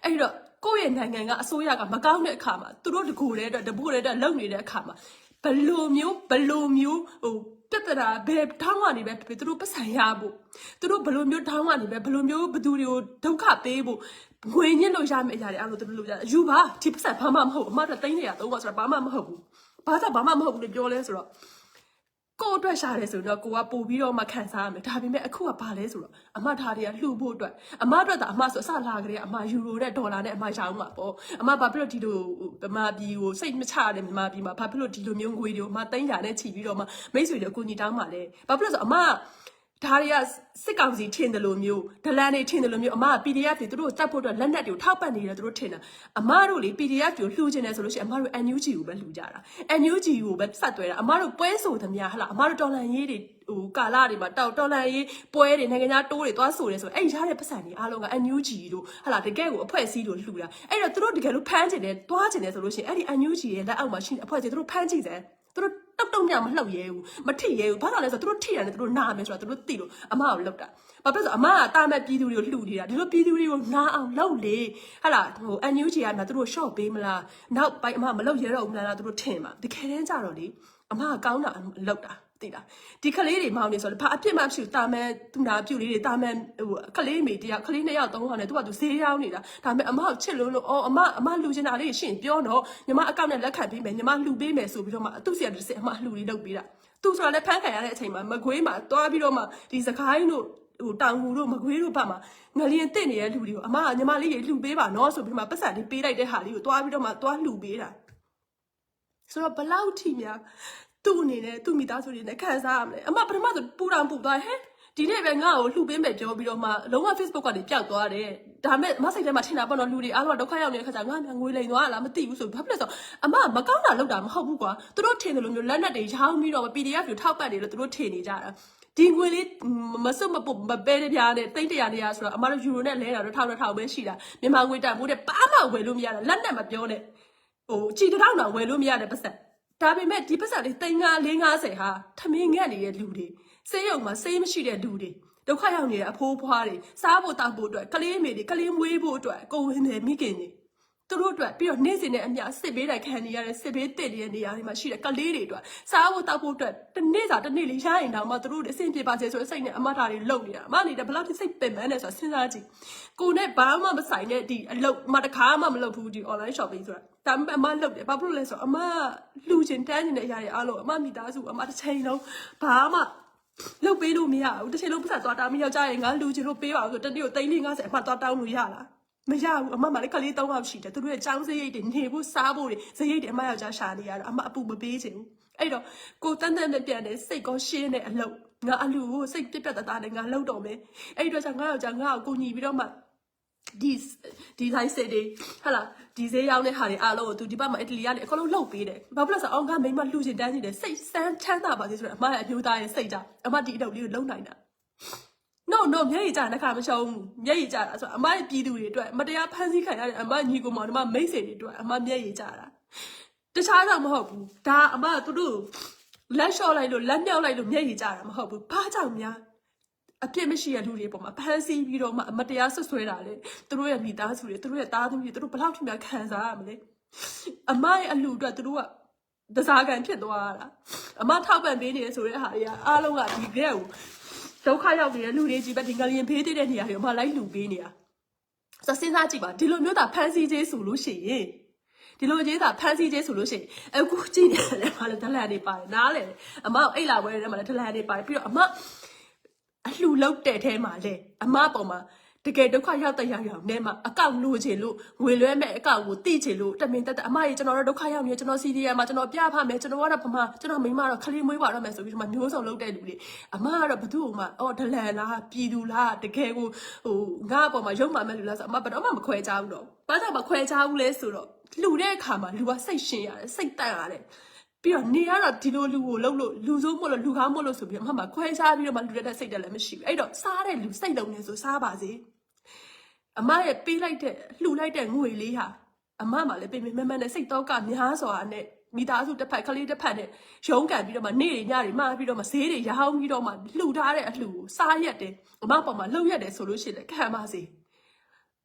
အဲ့တော့ ကိုယ့်ရဲ့နိုင်ငံကအစိုးရကမကောင်းတဲ့အခါမှာသူတို့တကူတဲ့အတွက်တပူတဲ့အတွက်လုံနေတဲ့အခါမှာဘလိုမျိုးဘလိုမျိုးဟိုပြဿနာဘယ်ထောင်းကနေပဲဖြစ်ဖြစ်သူတို့ပတ်စံရဖို့သူတို့ဘလိုမျိုးထောင်းကနေပဲဘလိုမျိုးဘသူတွေကိုဒုက္ခပေးဖို့ငွေညစ်လို့ရမယ့်အရာတွေအဲ့လိုသူတို့လုပ်ကြတယ်ယူပါဒီပတ်စံဘာမှမဟုတ်ဘူးအမတို့တိုင်းနေရတော့ပါဆိုတာဘာမှမဟုတ်ဘူးဘာသာဘာမှမဟုတ်ဘူးလို့ပြောလဲဆိုတော့ ကိုယ့်အတွက်ရှာတယ်ဆိုတော့ကိုကပို့ပြီးတော့မှခံစားရမယ်ဒါပေမဲ့အခုကဘာလဲဆိုတော့အမထားတွေကလှူဖို့အတွက်အမအတွက်ဒါအမဆိုအစလာကြတဲ့အမယူရိုနဲ့ဒေါ်လာနဲ့အမရောင်းမှာပေါ့အမဘာဖြစ်လို့ဒီလိုဗမာပြည်ကိုစိတ်မချရတဲ့ဗမာပြည်မှာဘာဖြစ်လို့ဒီလိုမျိုးငွေတွေကိုအမသိန်းတာနဲ့ချီပြီးတော့မှမိတ်ဆွေတွေအကူအညီတောင်းပါလဲဘာဖြစ်လို့ဆိုအမ ဒါတွေကစစ်ကောင်စီထင်တယ်လို့မျိုးဒလန်တွေထင်တယ်လို့မျိုးအမက PDF တွေသူတို့တတ်ဖို့အတွက်လက်နက်တွေကိုထောက်ပံ့နေတယ်သူတို့ထင်တာအမတို့လေ PDF တွေကိုလှူချင်တယ်ဆိုလို့ရှိရင်အမတို့ NUG ကိုပဲလှူကြတာ NUG ကိုပဲဆက်သွဲတာအမတို့ပွဲဆိုသမျှဟလာအမတို့တော်လန်ရေးတွေဟိုကာလာတွေမှာတော်တော်လန်ရေးပွဲတွေနိုင်ငံခြားတိုးတွေသွားဆိုတယ်ဆိုအဲ့ရတဲ့ပတ်စံတွေအားလုံးက NUG တို့ဟလာတကယ်ကိုအဖွဲ့အစည်းတို့လှူတာအဲ့တော့သူတို့တကယ်လို့ဖမ်းချင်တယ်တွားချင်တယ်ဆိုလို့ရှိရင်အဲ့ဒီ NUG ရဲ့လက်အောက်မှာရှိတဲ့အဖွဲ့အစည်းသူတို့ဖမ်းကြည့်တယ်သူတို့ တောက်တုံညမလှုပ်ရဲဘူးမထိရဲဘူးဘာလို့လဲဆိုတော့သူတို့ထိရတယ်သူတို့နားမယ်ဆိုတော့သူတို့သိလို့အမကိုလှုပ်တာဘာဖြစ်လို့ဆိုအမကတာမဲ့ပြည်သူတွေကိုလှူနေတာဒီလိုပြည်သူတွေကိုနားအောင်လှုပ်လေဟာလာဟို NUG ကမှသူတို့ short ပေးမလားနောက်ပိုင်းအမမလှုပ်ရဲတော့ဘူးလားသူတို့ထင်မှာတကယ်တမ်းကြတော့လေအမကကောင်းတာလှုပ်တာ သိလားဒီကလေးတွေမောင်းနေဆိုတော့ဘာအပြစ်မှမရှိဘူးတာမဲသူနာပြုတ်လေးတွေတာမဲဟိုကလေးမိတယောက်ကလေးနှစ်ယောက်သုံးယောက်နဲ့သူကသူဈေးရောက်နေတာဒါပေမဲ့အမကိုချစ်လို့လို့အော်အမအမလူချင်တာလေးရှင့်ပြောတော့ညီမအကောင့်နဲ့လက်ခံပေးမယ်ညီမလှူပေးမယ်ဆိုပြီးတော့မှသူ့စီကတစ်စက်အမလှူလေးလုပ်ပေးတာသူဆိုတာလည်းဖမ်းခံရတဲ့အချိန်မှာမကွေးမှာတွားပြီးတော့မှဒီစကိုင်းတို့ဟိုတောင်ဟူတို့မကွေးတို့ဘက်မှာငလျင်တက်နေတဲ့လူတွေကိုအမကညီမလေးတွေလှူပေးပါနော်ဆိုပြီးမှပတ်စံလေးပေးလိုက်တဲ့ဟာလေးကိုတွားပြီးတော့မှတွားလှူပေးတာဆိုတော့ဘလောက်ထိများ သူ့အနေနဲ့သူ့မိသားစုတွေနဲ့ခံစားရမလဲအမပထမဆိုပူတောင်ပူသွားဟဲ့ဒီနေ့ပဲငါ့ကိုလှူပေးမယ်ပြောပြီးတော့မှလုံးဝ Facebook ကနေပျောက်သွားတယ်ဒါမဲ့မဆိုင်ထဲမှာထင်တာပေါ့နော်လူတွေအားလုံးကဒုက္ခရောက်နေတဲ့ခါကျငါမှငွေလိမ်သွားလားမသိဘူးဆိုဘာဖြစ်လဲဆိုတော့အမမကောင်းတာလုပ်တာမဟုတ်ဘူးကွာသူတို့ထင်တယ်လို့မျိုးလက်နက်တွေရောင်းပြီးတော့ PDF တွေထောက်ပတ်တယ်လို့သူတို့ထင်နေကြတာဒီငွေလေးမစွတ်မပုတ်မပဲတဲ့ပြားနဲ့တိတ်တရာနေရဆိုတော့အမတို့ယူရိုနဲ့လဲတာတော့ထောက်တော့ထောက်ပဲရှိတာမြန်မာငွေတက်မိုးတဲ့ပါမဝယ်လို့မရတာလက်နက်မပြောနဲ့ဟိုကြည်တောင်းတော့ဝယ်လို့မရတဲ့ပတ်စံ ဒါပေမဲ့ဒီပတ်စံလေး3 5 50ဟာထမင်းငက်နေတဲ့လူတွေစေးရုံမှာစေးမရှိတဲ့လူတွေဒုက္ခရောက်နေတဲ့အဖိုးဖွားတွေစားဖို့တောက်ဖို့အတွက်ကလေးမေတွေကလေးမွေးဖို့အတွက်ကိုယ်ဝင်နေမိခင်တွေ သူတို့အတွက်ပြီးတော့နေ့စဉ်နဲ့အမျှစစ်ဘေးတိုင်းခံနေရတဲ့စစ်ဘေးတစ်နေတဲ့နေရာတွေမှာရှိတဲ့ကလေးတွေအတွက်စားဖို့တောက်ဖို့အတွက်တစ်နေ့စာတစ်နေ့လေးရရင်တော့မှသူတို့အဆင်ပြေပါစေဆိုတဲ့စိတ်နဲ့အမတာတွေလုံနေတာအမနေတဲ့ဘယ်လောက်ထိစိတ်ပင်ပန်းနေဆိုတာစဉ်းစားကြည့်ကိုနဲ့ဘာမှမဆိုင်တဲ့ဒီအလုပ်မတခါမှမလုပ်ဘူးဒီ online shopping ဆိုတာဒါပေမဲ့အမလုပ်တယ်ဘာဖြစ်လို့လဲဆိုတော့အမလူချင်းတန်းနေတဲ့အရာတွေအားလုံးအမမိသားစုအမတစ်ချိန်လုံးဘာမှလုပ်ပေးလို့မရဘူးတစ်ချိန်လုံးပတ်သက်သွားတာမယောက်ျားရင်ငါလူချင်းလို့ပေးပါဦးဆိုတနေ့ကို350အမှသွားတောင်းလို့ရလား မရဘူးအမမလည်းကလေး၃ယောက်ရှိတယ်သူတို့ရဲ့ចောင်းစရိတ်တွေနေဖို့စားဖို့တွေစရိတ်တွေအမယောက်ျားရှာနေရတော့အမအပူမပေးချင်ဘူးအဲ့တော့ကိုတန်းတန်းနဲ့ပြန်တယ်စိတ်ကောရှင်းတဲ့အလုပ်ငါအလူကိုစိတ်ပြက်ပြက်တသားနဲ့ငါလှုပ်တော့မယ်အဲ့ဒီတော့ကျငါယောက်ျားငါ့ကိုကိုညီပြီးတော့မှဒီဒီတိုင်းစစ်တွေဟာလာဒီဈေးရောက်တဲ့ဟာတွေအားလုံးကိုသူဒီဘက်မှာအီတလီကနေအကုန်လုံးလှုပ်ပေးတယ်ဘာဖြစ်လို့လဲဆိုတော့အော်ငါမိမလှူချင်တန်းချင်တယ်စိတ်စမ်းချမ်းသာပါစေဆိုတော့အမရဲ့အမျိုးသားရဲ့စိတ်ကြောင့်အမဒီအလုပ်လေးကိုလုံနိုင်တာ no no မျက်ရည်ကျတဲ့ခါမရှုံးဘူးမျက်ရည်ကျတာဆိုတော့အမရဲ့ပြည်သူတွေအတွက်မတရားဖမ်းဆီးခံရတဲ့အမညီကိုမောင်ဒီမှာမိတ်ဆွေတွေအတွက်အမမျက်ရည်ကျတာတခြားတော့မဟုတ်ဘူးဒါအမကသူတို့လက်လျှော့လိုက်လို့လက်မြောက်လိုက်လို့မျက်ရည်ကျတာမဟုတ်ဘူးဘာကြောင့်များအပြစ်မရှိတဲ့လူတွေပေါ်မှာဖမ်းဆီးပြီးတော့မှအမတရားဆွဆွဲတာလေသူတို့ရဲ့မိသားစုတွေသူတို့ရဲ့သားသမီးတွေသူတို့ဘယ်လောက်ထိများခံစားရမလဲအမရဲ့အလူအတွက်သူတို့ကတစားကန်ဖြစ်သွားတာအမထောက်ပံ့ပေးနေတယ်ဆိုတဲ့ဟာတွေကအားလုံးကဒီကဲကို ဒုက္ခရောက်နေတဲ့လူတွေကြီးပဲဒီငလျင်ဖေးသေးတဲ့နေရာတွေမှာလိုက်လူပေးနေတာဆိုတော့စဉ်းစားကြည့်ပါဒီလိုမျိုးသာဖန်စီခြင်းဆိုလို့ရှိရင်ဒီလိုကြီးသာဖန်စီခြင်းဆိုလို့ရှိရင်အခုကြည့်နေတယ်မှာလည်းဒလန်တွေပါတယ်နားလေအမအိတ်လာပွဲထဲမှာလည်းဒလန်တွေပါတယ်ပြီးတော့အမအလှလောက်တဲ့ထဲမှာလေအမပေါ်မှာ တကယ်ဒုက္ခရောက်တဲ့ရောက်ရောက်နဲ့မှအကောက်လိုချင်လို့ငွေလွှဲမဲ့အကောက်ကိုတိချင်လို့တမင်တက်တက်အမကြီးကျွန်တော်တို့ဒုက္ခရောက်နေကျွန်တော် CDM မှာကျွန်တော်ပြဖမယ်ကျွန်တော်ကတော့ပမာကျွန်တော်မိမတော့ခလေးမွေးပါတော့မယ်ဆိုပြီးတော့မှမျိုးစုံလုပ်တဲ့လူတွေအမကတော့ဘသူ့မှာအော်ဒလန်လားပြည်သူလားတကယ်ကိုဟိုငါ့အပေါ်မှာရုံမှမဲ့လူလားဆိုအမဘယ်တော့မှမခွဲခြားဘူးတော့ဘာကြောင့်မခွဲခြားဘူးလဲဆိုတော့လူတဲ့အခါမှာလူကစိတ်ရှင်ရတယ်စိတ်တန့်ရတယ်ပြီးတော့နေရတော့ဒီလိုလူကိုလှုပ်လို့လူစိုးမို့လို့လူကောင်းမို့လို့ဆိုပြီးတော့အမှမခွဲခြားပြီးတော့မှလူရက်တဲ့စိတ်တက်လည်းမရှိဘူးအဲ့တော့စားတဲ့လူစိတ်လုံးနေဆိုစားပါစေ အမရဲ့ပေးလိုက်တဲ့လှူလိုက်တဲ့ငွေလေးဟာအမမှလည်းပြင်ပြင်မမနဲ့စိတ်တော့ကများစွာနဲ့မိသားစုတစ်ဖက်ကလေးတစ်ဖက်နဲ့ရုံးကန်ပြီးတော့မှနေ့ညတွေမှာပြီးတော့မှဈေးတွေရောင်းပြီးတော့မှလှူထားတဲ့အလှူကိုစားရက်တယ်အမပေါ်မှာလှုပ်ရက်တယ်ဆိုလို့ရှိရင်လည်းခံပါစေ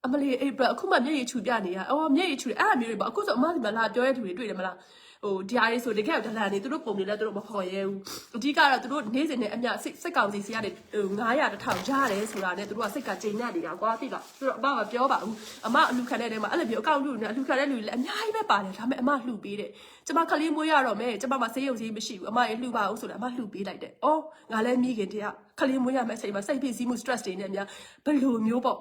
အမလီအေးဘအခုမှမျက်ရည်ချူပြနေရအော်မျက်ရည်ချူတယ်အဲ့လိုမျိုးတွေပေါ့အခုဆိုအမဒီမှာလာပြောရတဲ့သူတွေတွေ့တယ်မလား ဟိုဒီအားလေးဆိုတကယ်ဒလန်နေသူတို့ပုံနေလဲသူတို့မခေါ်ရဲဘူးအဓိကတော့သူတို့နေ့စဉ်နဲ့အမျှစိတ်စိတ်ကောင်စီစီကနေဟို900တစ်ထောင်ရတယ်ဆိုတာနဲ့သူတို့ကစိတ်ကချိန်ညက်နေတာကွာသိလားသူတို့အမကပြောပါဘူးအမအလူခံတဲ့တဲမှာအဲ့လိုမျိုးအကောင့်လူနဲ့အလူခံတဲ့လူတွေလည်းအများကြီးပဲပါတယ်ဒါပေမဲ့အမလှူပေးတယ်ကျမခလေးမွေးရတော့မယ်ကျမမဆေးရုံစည်းမရှိဘူးအမရေလှူပါဦးဆိုတော့အမလှူပေးလိုက်တယ်အော်ငါလည်းမိခင်တည်းကခလေးမွေးရမယ့်အချိန်မှာစိတ်ဖိစီးမှု stress တွေနဲ့များဘယ်လိုမျိုးပေါ့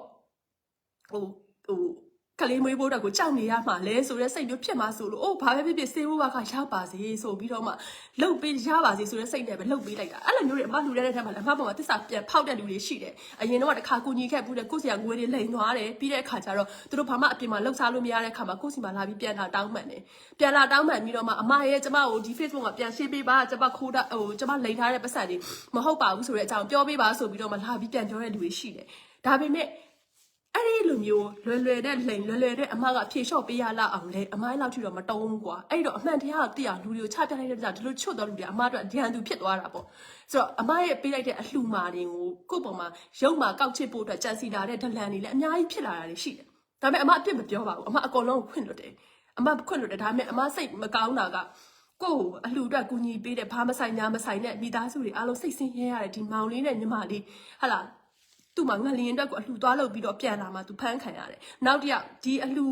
ဟိုဟို ကလေးမွေးဖို့အတွက်ကိုကြောက်နေရမှာလဲဆိုတဲ့စိတ်မျိုးဖြစ်မှာဆိုလို့အိုးဘာပဲဖြစ်ဖြစ်စေဖို့ဘာကရပါစေဆိုပြီးတော့မှလှုပ်ပေးရပါစေဆိုတဲ့စိတ်နဲ့ပဲလှုပ်ပေးလိုက်တာအဲ့လိုမျိုးတွေအမလူတဲ့တဲ့ထက်မှာလည်းအမပေါ်မှာတစ္ဆာပြန်ဖောက်တဲ့လူတွေရှိတယ်အရင်တော့တစ်ခါကိုကြီးခဲ့ဘူးတဲ့ကိုယ့်စီကငွေတွေလိန်သွားတယ်ပြီးတဲ့အခါကျတော့သူတို့ဘာမှအပြင်မှာလှုပ်ရှားလို့မရတဲ့အခါမှာကိုယ့်စီမှာလာပြီးပြန်လာတောင်းမှန်တယ်ပြန်လာတောင်းမှန်ပြီးတော့မှအမရဲ့ကျမကိုဒီ Facebook ကပြန်ရှင်းပေးပါကျမခိုးတာဟိုကျမလိန်ထားတဲ့ပတ်စံတွေမဟုတ်ပါဘူးဆိုတဲ့အကြောင်းပြောပေးပါဆိုပြီးတော့မှလာပြီးပြန်ပြောတဲ့လူတွေရှိတယ်ဒါပေမဲ့ အဲ့ဒီလိုမျိုးလွယ်လွယ်တဲ့လိန်လွယ်လွယ်တဲ့အမကအဖြေလျှော့ပေးရလောက်အောင်လေအမိုင်းလောက်ထိတော့မတုံးဘူးကွာအဲ့တော့အမှန်တရားကိုသိအောင်လူတွေကိုချပြလိုက်တဲ့ကြောင့်ဒီလိုချွတ်တော်လူတွေအမအတွက်ဒဏ်သူဖြစ်သွားတာပေါ့ဆိုတော့အမရဲ့ပေးလိုက်တဲ့အလှူမာတွေကိုကိုယ့်ပေါ်မှာရုပ်မာကောက်ချစ်ဖို့အတွက်ကြံစီလာတဲ့ဒလန်တွေလည်းအများကြီးဖြစ်လာတာတွေရှိတယ်ဒါပေမဲ့အမအပြစ်မပြောပါဘူးအမအကုန်လုံးကိုခွင့်လွတ်တယ်အမခွင့်လွတ်တယ်ဒါပေမဲ့အမစိတ်မကောင်းတာကကိုယ့်ကိုအလှူအတွက်ကူညီပေးတဲ့ဘာမဆိုင်ညာမဆိုင်တဲ့မိသားစုတွေအားလုံးစိတ်ဆင်းရဲရတယ်ဒီမောင်လေးနဲ့ညီမလေးဟာလား သူ့မှာငလျင်အတွက်ကိုအလှသွားလုပ်ပြီးတော့ပြန်လာမှသူဖမ်းခံရတယ်။နောက်တစ်ယောက်ဒီအလှ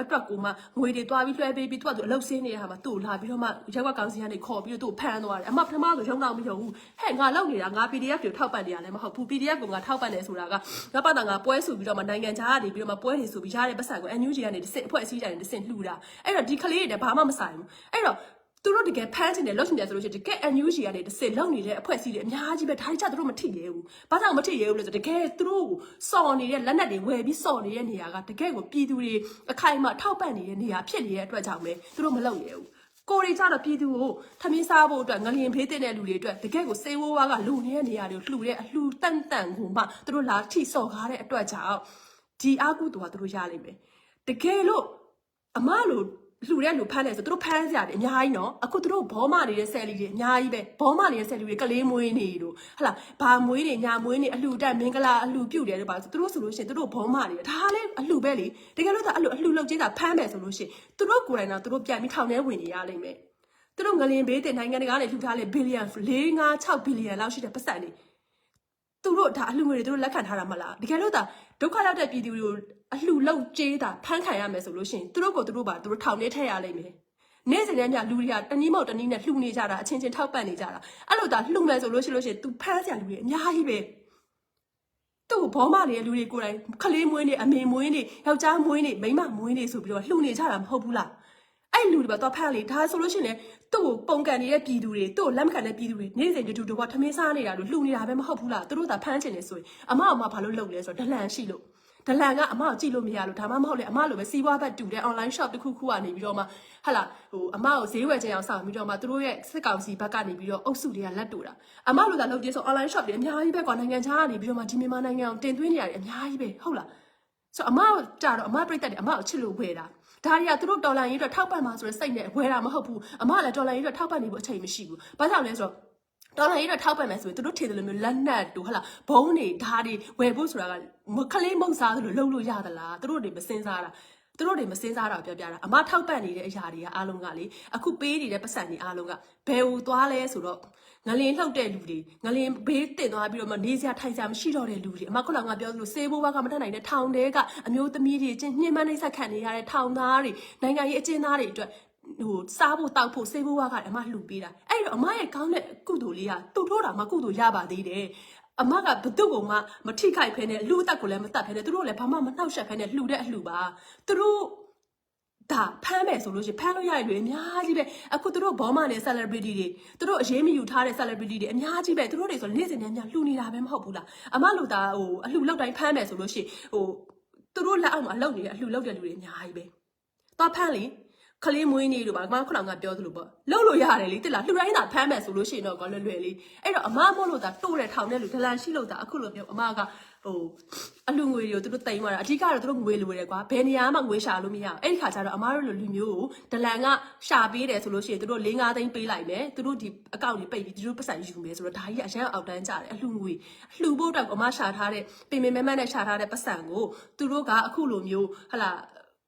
အတွက်ကိုမှငွေတွေသွားပြီးလွှဲပေးပြီးသူကသူအလုပ်ဆင်းနေတဲ့ဟာမှာသူ့ကိုလာပြီးတော့မှရက်ကွက်ကောင်စီကနေခေါ်ပြီးတော့သူ့ကိုဖမ်းသွားတယ်။အမပထမဆိုရုံတော့မယုံဘူး။ဟဲ့ငါလုပ်နေတာငါ PDF ကိုထောက်ပံ့နေရလည်းမဟုတ်ဘူး။ PDF ကိုငါထောက်ပံ့နေဆိုတာကငါပတ်တာငါပွဲဆိုပြီးတော့မှနိုင်ငံခြားကနေပြီးတော့မှပွဲတွေဆိုပြီးရတဲ့ပတ်စံကို NUG ကနေတစ်စင်အဖွဲ့အစည်းတိုင်းတစ်စင်လှူတာ။အဲ့တော့ဒီကလေးတွေလည်းဘာမှမဆိုင်ဘူး။အဲ့တော့ သူတို့တကယ်ဖမ်းချင်တယ်လုပ်ချင်တယ်ဆိုလို့ရှိရင်တကယ် NUG ကနေတစ်စစ်လုံနေတဲ့အဖွဲ့အစည်းတွေအများကြီးပဲဒါတွေကြသူတို့မထိရဲဘူး။ဘာကြောင့်မထိရဲဘူးလဲဆိုတော့တကယ်သူတို့ကိုစော်နေတဲ့လက်နက်တွေဝယ်ပြီးစော်နေတဲ့နေရာကတကယ်ကိုပြည်သူတွေအခိုင်အမာထောက်ပံ့နေတဲ့နေရာဖြစ်နေတဲ့အတွက်ကြောင့်ပဲသူတို့မလုပ်ရဲဘူး။ကိုရီကြတော့ပြည်သူကိုထမင်းစားဖို့အတွက်ငလျင်ဖေးတဲ့လူတွေအတွက်တကယ်ကိုစေဝိုးဝါးကလူနေတဲ့နေရာတွေကိုလှူတဲ့အလှူတန်တန်ကိုမှသူတို့လာထိစော်ကားတဲ့အတွက်ကြောင့်ဒီအာကုတူကသူတို့ရလိမ့်မယ်။တကယ်လို့အမလို့ လူတဲ့လူဖမ်းတယ်ဆိုသူတို့ဖမ်းစရာတွေအများကြီးနော်အခုသူတို့ဘောမနေတဲ့ဆယ်လီတွေအများကြီးပဲဘောမနေတဲ့ဆယ်လီတွေကလေးမွေးနေတို့ဟလာဘာမွေးနေညာမွေးနေအလှတက်မင်္ဂလာအလှပြုတ်တယ်လို့ပါဆိုသူတို့ဆိုလို့ရှိရင်သူတို့ဘောမနေတယ်ဒါလည်းအလှပဲလေတကယ်လို့သာအလှအလှလောက်ကြီးတာဖမ်းမယ်ဆိုလို့ရှိရင်သူတို့ကိုယ်တိုင်တော့သူတို့ပြန်ပြီးထောင်ထဲဝင်နေရလိမ့်မယ်သူတို့ငလင်ဘေးတင်နိုင်ငံတကာနဲ့လှူထားလေဘီလီယံ4 5 6ဘီလီယံလောက်ရှိတဲ့ပတ်စံတွေသူတို့ဒါအလှငွေတွေသူတို့လက်ခံထားတာမလားတကယ်လို့သာ ဒုက္ခရောက်တဲ့ပြည်သူတွေကိုအလှလောက်ကြေးတာဖမ်းခံရမယ်ဆိုလို့ရှိရင်သူတို့ကိုသူတို့ပါသူတို့ထောင်ထဲထည့်ရလိမ့်မယ်နေ့စဉ်နဲ့ညလူတွေကတနည်းမဟုတ်တနည်းနဲ့လှူနေကြတာအချင်းချင်းထောက်ပံ့နေကြတာအဲ့လိုသာလှူမယ်ဆိုလို့ရှိလို့ရှိရင် तू ဖမ်းစရာလူတွေအများကြီးပဲသူ့ဘောမနေတဲ့လူတွေကိုယ်တိုင်ခလေးမွေးနေအမေမွေးနေယောက်ျားမွေးနေမိန်းမမွေးနေဆိုပြီးတော့လှူနေကြတာမဟုတ်ဘူးလား အဲ့လူတွေပါတော့ဖမ်းလေဒါဆိုလို့ရှိရင်သူ့ကိုပုံကန်နေတဲ့ပြည်သူတွေသူ့ကိုလက်မခံတဲ့ပြည်သူတွေနေ့စဉ်တူတူတော့ထမင်းစားနေတာလို့လှူနေတာပဲမဟုတ်ဘူးလားသူတို့သာဖမ်းချင်နေဆိုရင်အမအမဘာလို့လုပ်လဲဆိုတော့ဒလန်ရှိလို့ဒလန်ကအမကိုကြည့်လို့မရလို့ဒါမှမဟုတ်လေအမလိုပဲစီးပွားဘက်တူတဲ့ online shop တစ်ခုခုကနေပြီးတော့မှဟလာဟိုအမကိုဈေးဝယ်ခြင်းအောင်ဆောင်ပြီးတော့မှသူတို့ရဲ့စစ်ကောင်စီဘက်ကနေပြီးတော့အုပ်စုတွေကလက်တူတာအမလိုသာလုပ်ကြည့်ဆို online shop တွေအများကြီးပဲကွာနိုင်ငံခြားကနေပြီးတော့မှဒီမြန်မာနိုင်ငံအောင်တင်သွင်းနေရတယ်အများကြီးပဲဟုတ်လားဆိုအမကိုကြာတော့အမပြိတ္တတွေအမကိုချစ်လို့ဝယ်တာ ဒါတွေကသူတို့ဒေါ်လာရင်းအတွက်ထောက်ပံ့မှာဆိုတဲ့စိတ်နဲ့ဝယ်တာမဟုတ်ဘူးအမကလည်းဒေါ်လာရင်းအတွက်ထောက်ပံ့နေဖို့အချိန်မရှိဘူးဘာကြောင့်လဲဆိုတော့တော်လိုင်းရတော့ထောက်ပံ့မယ်ဆိုရင်သူတို့ထင်တယ်လို့မျိုးလက်နက်တို့ဟလာဘုံတွေဓာတ်တွေဝယ်ဖို့ဆိုတာကမခလေးမုံစားသလိုလုပ်လို့ရသလားသူတို့တွေမစင်စားတာသူတို့တွေမစင်စားတာပြောပြတာအမထောက်ပံ့နေတဲ့အရာတွေကအားလုံးကလေအခုပေးနေတဲ့ပတ်စံတွေအားလုံးကဘယ်ဟိုသွားလဲဆိုတော့ ငလင်းလှုပ်တဲ့လူတွေငလင်းဘေးတင်သွားပြီးတော့မနေစရာထိုင်စရာမရှိတော့တဲ့လူတွေအမခုနကပြောသလိုစေဘိုးဘကမတတ်နိုင်တဲ့ထောင်တဲကအမျိုးသမီးတွေချင်းညှဉ်းပန်းနှိပ်စက်ခံနေရတဲ့ထောင်သားတွေနိုင်ငံရေးအကျဉ်းသားတွေအတွက်ဟိုစားဖို့တောက်ဖို့စေဘိုးဘကအမလှူပေးတာအဲ့တော့အမရဲ့ကောင်းတဲ့ကုသိုလ်လေးကတူထိုးတာမှကုသိုလ်ရပါသေးတယ်အမကဘသူ့ကိုမှမထိခိုက်ဖဲနဲ့လူအသက်ကိုလည်းမတတ်ဖဲနဲ့သူတို့လည်းဘာမှမနှောက်ယှက်ဖဲနဲ့လှူတဲ့အလှူပါသူတို့ ဒါဖမ်းမယ်ဆိုလို့ရှိရင်ဖမ်းလို့ရရလွယ်အများကြီးပဲအခုသူတို့ဘောမနဲ့ celebrity တွေသူတို့အရေးမယူထားတဲ့ celebrity တွေအများကြီးပဲသူတို့တွေဆိုနေ့စဉ်နဲ့ညလှူနေတာပဲမဟုတ်ဘူးလားအမလူသားဟိုအလှူလောက်တိုင်းဖမ်းမယ်ဆိုလို့ရှိရင်ဟိုသူတို့လက်အောက်မှာအလုပ်နေတဲ့အလှူလောက်တဲ့လူတွေအများကြီးပဲသွားဖမ်းလေခလေးမွေးနေတို့ပါငါခုနကပြောသလိုပေါ့လှုပ်လို့ရတယ်လေတိလားလှူတိုင်းသာဖမ်းမယ်ဆိုလို့ရှိရင်တော့ကောလွယ်လွယ်လေးအဲ့တော့အမမို့လို့သာတိုးတဲ့ထောင်တဲ့လူဒလန်ရှိလို့သာအခုလိုမျိုးအမက ဟိုအလူငွေတွေကိုသူတို့တိမ်သွားတာအဓိကတော့သူတို့ငွေလိုတယ်ကွာဘယ်နေရာမှငွေရှာလို့မရအောင်အဲ့ဒီခါကျတော့အမတို့လိုလူမျိုးကိုဒလန်ကရှာပေးတယ်ဆိုလို့ရှိရင်သူတို့၄၅သိန်းပေးလိုက်မယ်သူတို့ဒီအကောင့်ကြီးပိတ်ပြီးသူတို့ပတ်စံယူမယ်ဆိုတော့ဒါကြီးကအရန်အောက်တန်းကြတယ်အလှငွေလှူဖို့တော့အမရှာထားတဲ့ပင်ပင်မဲမဲနဲ့ရှာထားတဲ့ပတ်စံကိုသူတို့ကအခုလိုမျိုးဟလာ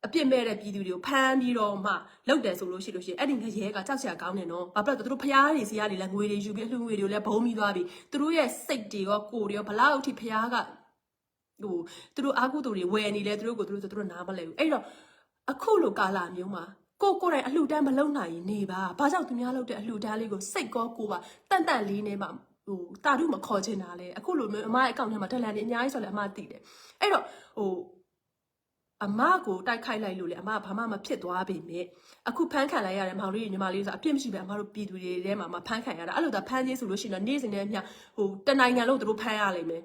အပြစ်မဲ့တဲ့ပြည်သူတွေကိုဖမ်းပြီးတော့မှလောက်တယ်ဆိုလို့ရှိလို့ရှိရင်အဲ့ဒီငရဲကကြောက်စရာကောင်းတယ်နော်။ဘာဖြစ်လို့လဲသူတို့ဖျားတွေစီကနေလည်းငွေတွေယူပြီးအလှငွေတွေကိုလည်းဘုံပြီးသွားပြီ။သူတို့ရဲ့စိတ်တွေရောကိုယ်တွေရောဘလောက်အထိဖျားက ဟိုသူတို့အာကုသူတွေဝယ်နေလဲသူတို့ကိုသူတို့သူတို့နားမလဲဘူး။အဲ့တော့အခုလိုကာလမျိုးမှာကိုကိုယ်တိုင်အလှတန်းမလုံနိုင်ရင်နေပါ။ဘာကြောင့်သူများလုပ်တဲ့အလှတန်းလေးကိုစိတ်ကောကိုပါတန့်တန့်လေးနဲ့မှဟိုတာတုမခေါ်ချင်တာလေအခုလိုမျိုးအမရဲ့အကောင့်ထဲမှာဒလန်တွေအများကြီးဆိုလဲအမသိတယ်။အဲ့တော့ဟိုအမကိုတိုက်ခိုက်လိုက်လို့လေအမကဘာမှမဖြစ်သွားပေမဲ့အခုဖမ်းခံလိုက်ရတဲ့မောင်လေးညီမလေးဆိုအပြစ်မရှိပဲအမတို့ပြည်သူတွေထဲမှာမဖမ်းခံရတာအဲ့လိုသာဖမ်းခြင်းဆိုလို့ရှိရင်တော့နေ့စဉ်နဲ့အမျှဟိုတနိုင်ငံလုံးသူတို့ဖမ်းရလိမ့်မယ်